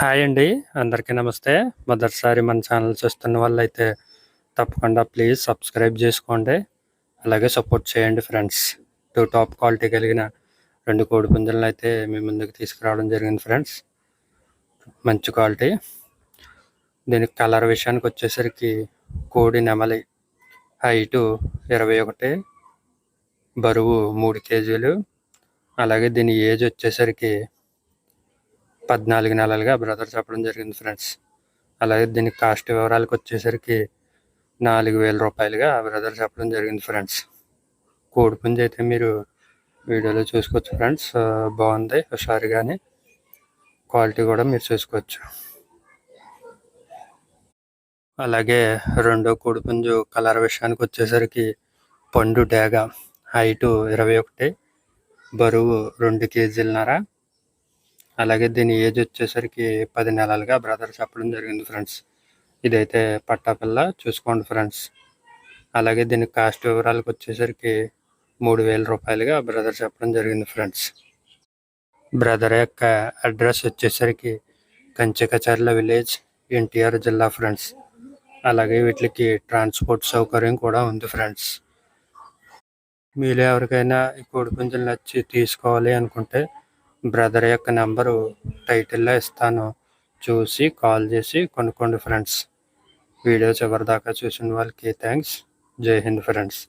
Hi అండి. అందరికీ నమస్తే. మొదటిసారి మన ఛానల్ చూస్తున్న వాళ్ళైతే తప్పకుండా ప్లీజ్ సబ్స్క్రైబ్ చేసుకోండి. అలాగే సపోర్ట్ చేయండి ఫ్రెండ్స్. టూ టాప్ క్వాలిటీ కలిగిన రెండు కోడి పుంజలను అయితే మీ ముందుకు తీసుకురావడం జరిగింది ఫ్రెండ్స్. మంచి క్వాలిటీ. దీనికి కలర్ విషయానికి వచ్చేసరికి కోడి నెమలి హైటు ఇరవై ఒకటి బరువు మూడు కేజీలు. అలాగే దీని ఏజ్ వచ్చేసరికి పద్నాలుగు నెలలుగా బ్రదర్ చెప్పడం జరిగింది ఫ్రెండ్స్. అలాగే దీనికి కాస్ట్ వివరాలకు వచ్చేసరికి నాలుగు వేల రూపాయలుగా బ్రదర్ చెప్పడం జరిగింది ఫ్రెండ్స్. కోడిపుంజి అయితే మీరు వీడియోలో చూసుకోవచ్చు ఫ్రెండ్స్. బాగుంది హుషారుగానే క్వాలిటీ కూడా మీరు చూసుకోవచ్చు. అలాగే రెండో కోడిపుంజు కలర్ విషయానికి వచ్చేసరికి పండు డేగ. హైటు ఇరవై ఒకటి బరువు రెండు కేజీలన్నర. అలాగే దీని ఏజ్ వచ్చేసరికి పది నెలలుగా బ్రదర్ చెప్పడం జరిగింది ఫ్రెండ్స్. ఇదైతే పట్టాపిల్ల చూసుకోండి ఫ్రెండ్స్. అలాగే దీని కాస్ట్ వివరాలకు వచ్చేసరికి మూడు వేల రూపాయలుగా బ్రదర్ చెప్పడం జరిగింది ఫ్రెండ్స్. బ్రదర్ యొక్క అడ్రస్ వచ్చేసరికి కంచెకచర్ల విలేజ్ ఎన్టీఆర్ జిల్లా ఫ్రెండ్స్. అలాగే వీటికి ట్రాన్స్పోర్ట్ సౌకర్యం కూడా ఉంది ఫ్రెండ్స్. మీరు ఎవరికైనా ఈ కోడి పుంజులు నచ్చి తీసుకోవాలి అనుకుంటే బ్రదర్ యొక్క నెంబరు టైటిల్లో ఇస్తాను. చూసి కాల్ చేసి కొనుక్కోండి ఫ్రెండ్స్. వీడియో చివరి దాకా చూసిన వాళ్ళకి థ్యాంక్స్. జై హింద్ ఫ్రెండ్స్.